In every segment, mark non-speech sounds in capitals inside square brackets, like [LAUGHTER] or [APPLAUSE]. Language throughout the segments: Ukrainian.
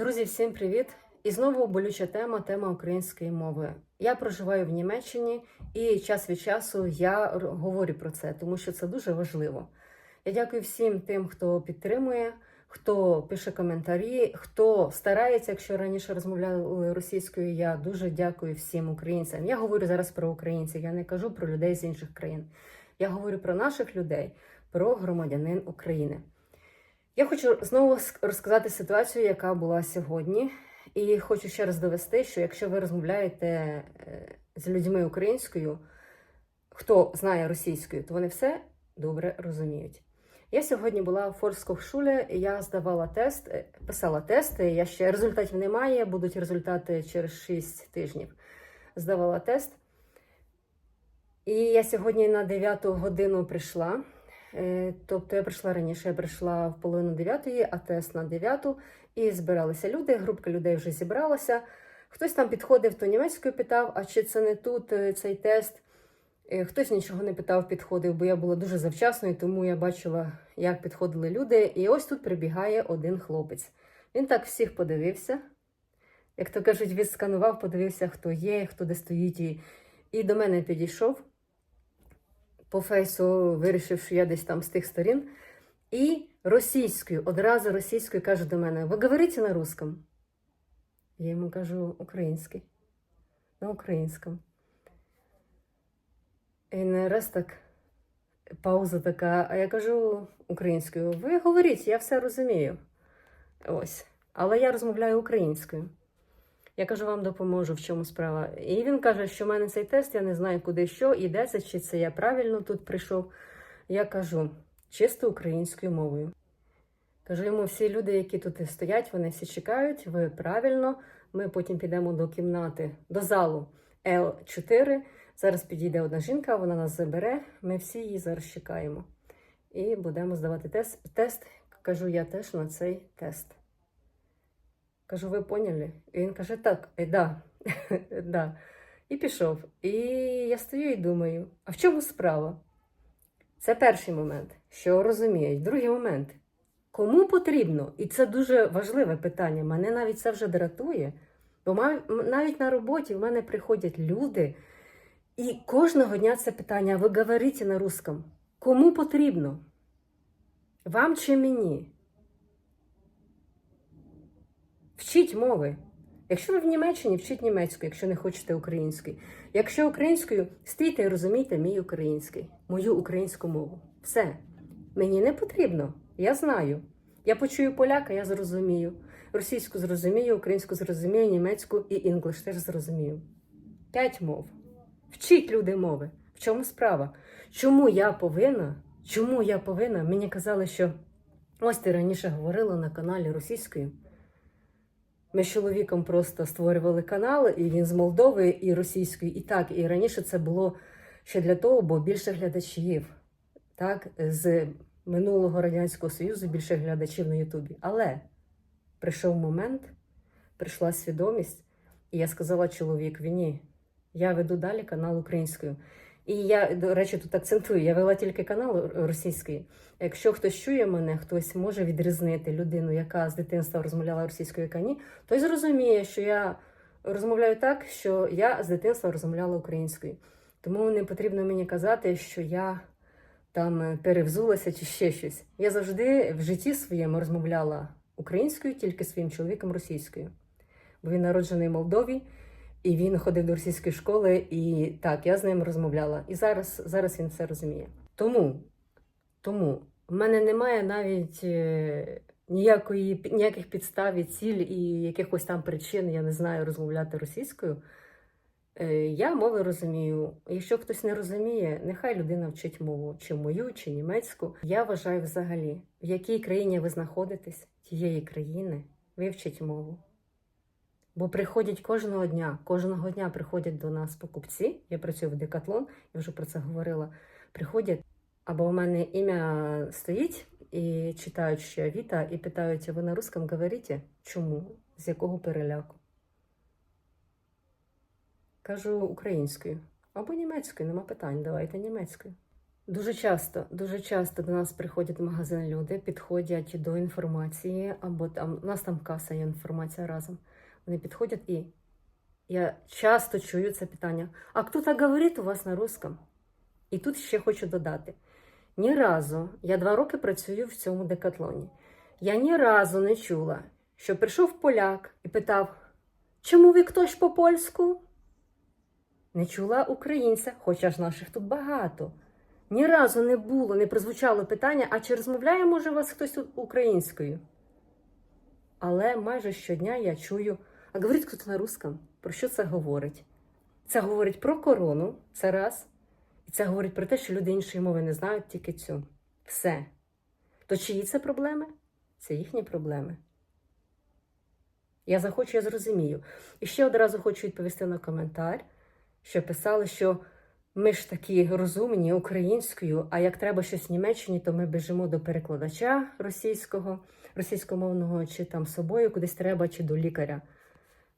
Друзі, всім привіт! І знову болюча тема тема української мови. Я проживаю в Німеччині, і час від часу я говорю про це, тому що це дуже важливо. Я дякую всім тим, хто підтримує, хто пише коментарі, хто старається, якщо раніше розмовляли російською. Я дуже дякую всім українцям. Я говорю зараз про українців, я не кажу про людей з інших країн. Я говорю про наших людей, про громадянин України. Я хочу знову розказати ситуацію, яка була сьогодні. І хочу ще раз довести, що якщо ви розмовляєте е, з людьми українською, хто знає російською, то вони все добре розуміють. Я сьогодні була в Форскохшулі, я здавала тест, е, писала тести. Я ще результатів немає, будуть результати через 6 тижнів. Здавала тест. І я сьогодні на 9 годину прийшла. Е, Тобто я прийшла раніше, я прийшла в половину дев'ятої, а тест на дев'яту. І збиралися люди, групка людей вже зібралася. Хтось там підходив, то німецькою питав, а чи це не тут е, цей тест. Е, Хтось нічого не питав, підходив, бо я була дуже завчасною, тому я бачила, як підходили люди. І ось тут прибігає один хлопець. Він так всіх подивився, як то кажуть, відсканував, подивився, хто є, хто де стоїть. І, і до мене підійшов по фейсу вирішив, що я десь там з тих сторін. І російською, одразу російською каже до мене: ви говорите на русском? Я йому кажу український. На українському. І не раз так пауза така, а я кажу українською. Ви говоріть, я все розумію. Ось. Але я розмовляю українською. Я кажу, вам допоможу, в чому справа. І він каже, що в мене цей тест, я не знаю, куди що, йдеться, чи це я правильно тут прийшов. Я кажу чисто українською мовою. Кажу йому, всі люди, які тут стоять, вони всі чекають, ви правильно. Ми потім підемо до кімнати, до залу Л4. Зараз підійде одна жінка, вона нас забере. Ми всі її зараз чекаємо. І будемо здавати тест. тест. Кажу, я теж на цей тест. Кажу, ви поняли? І він каже, так, е, да. [LAUGHS] да. І пішов. І я стою і думаю, а в чому справа? Це перший момент, що розуміють. Другий момент. Кому потрібно? І це дуже важливе питання. Мене навіть це вже дратує. Бо навіть на роботі в мене приходять люди, і кожного дня це питання: ви говорите на русском. Кому потрібно? Вам чи мені? Вчіть мови. Якщо ви в Німеччині, вчіть німецьку, якщо не хочете української. Якщо українською, стійте і розумійте мій український, мою українську мову. Все. Мені не потрібно. Я знаю. Я почую поляка, я зрозумію. Російську зрозумію, українську зрозумію, німецьку і інглиш теж зрозумію. П'ять мов. Вчіть люди мови. В чому справа? Чому я повинна? Чому я повинна? Мені казали, що ось ти раніше говорила на каналі російською. Ми з чоловіком просто створювали канал, і він з Молдови і російської. І так, і раніше це було ще для того, бо більше глядачів, так, з минулого Радянського Союзу більше глядачів на Ютубі. Але прийшов момент, прийшла свідомість, і я сказала чоловікові, ні, я веду далі канал українською. І я, до речі, тут акцентую, я вела тільки канал російський. Якщо хтось чує мене, хтось може відрізнити людину, яка з дитинства розмовляла російською, яка ні, той зрозуміє, що я розмовляю так, що я з дитинства розмовляла українською. Тому не потрібно мені казати, що я там перевзулася чи ще щось. Я завжди в житті своєму розмовляла українською, тільки своїм чоловіком російською. Бо він народжений в Молдові, і він ходив до російської школи, і так, я з ним розмовляла. І зараз, зараз він все розуміє. Тому, тому в мене немає навіть е, ніякої, ніяких підстав і ціль і якихось там причин, я не знаю, розмовляти російською. Е, Я мови розумію. Якщо хтось не розуміє, нехай людина вчить мову, чи мою, чи німецьку. Я вважаю взагалі, в якій країні ви знаходитесь, тієї країни, вивчіть мову. Бо приходять кожного дня, кожного дня приходять до нас покупці. Я працюю в Декатлон, я вже про це говорила. Приходять, або у мене ім'я стоїть і читають, що я Віта, і питають, ви на русском говорите? Чому? З якого переляку? Кажу українською або німецькою, нема питань, давайте німецькою. Дуже часто, дуже часто до нас приходять в магазин люди, підходять до інформації, або там у нас там каса є інформація разом. Вони підходять і я часто чую це питання: а хто так говорить у вас на русском? І тут ще хочу додати: ні разу, я два роки працюю в цьому декатлоні. Я ні разу не чула, що прийшов поляк і питав: чому ви хтось по польську? Не чула українця, хоча ж наших тут багато. Ні разу не було, не прозвучало питання, а чи розмовляє, може, у вас хтось тут українською? Але майже щодня я чую, а говорить хтось на русском. Про що це говорить? Це говорить про корону, це раз. І це говорить про те, що люди іншої мови не знають тільки цю. Все. То чиї це проблеми? Це їхні проблеми. Я захочу, я зрозумію. І ще одразу хочу відповісти на коментар, що писали, що ми ж такі розумні українською, а як треба щось в Німеччині, то ми біжимо до перекладача російського, російськомовного, чи там собою кудись треба, чи до лікаря.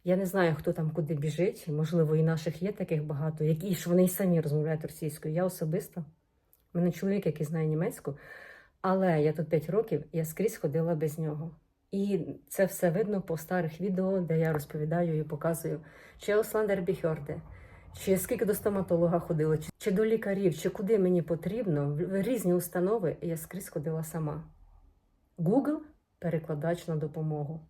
Я не знаю, хто там куди біжить. Можливо, і наших є таких багато, які ж вони й самі розмовляють російською. Я особисто. У мене чоловік, який знає німецьку, але я тут 5 років, я скрізь ходила без нього. І це все видно по старих відео, де я розповідаю і показую, чи Осландер Біхьорде, чи скільки до стоматолога ходила, чи, чи до лікарів, чи куди мені потрібно, в різні установи я скрізь ходила сама. Google перекладач на допомогу.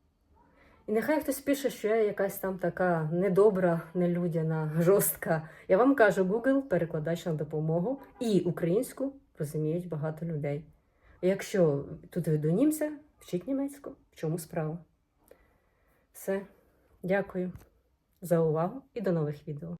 Нехай хтось пише, що я якась там така недобра, нелюдяна, жорстка. Я вам кажу, Google перекладач на допомогу і українську розуміють багато людей. Якщо тут ви до німця, вчіть німецьку. В чому справа? Все. Дякую за увагу і до нових відео.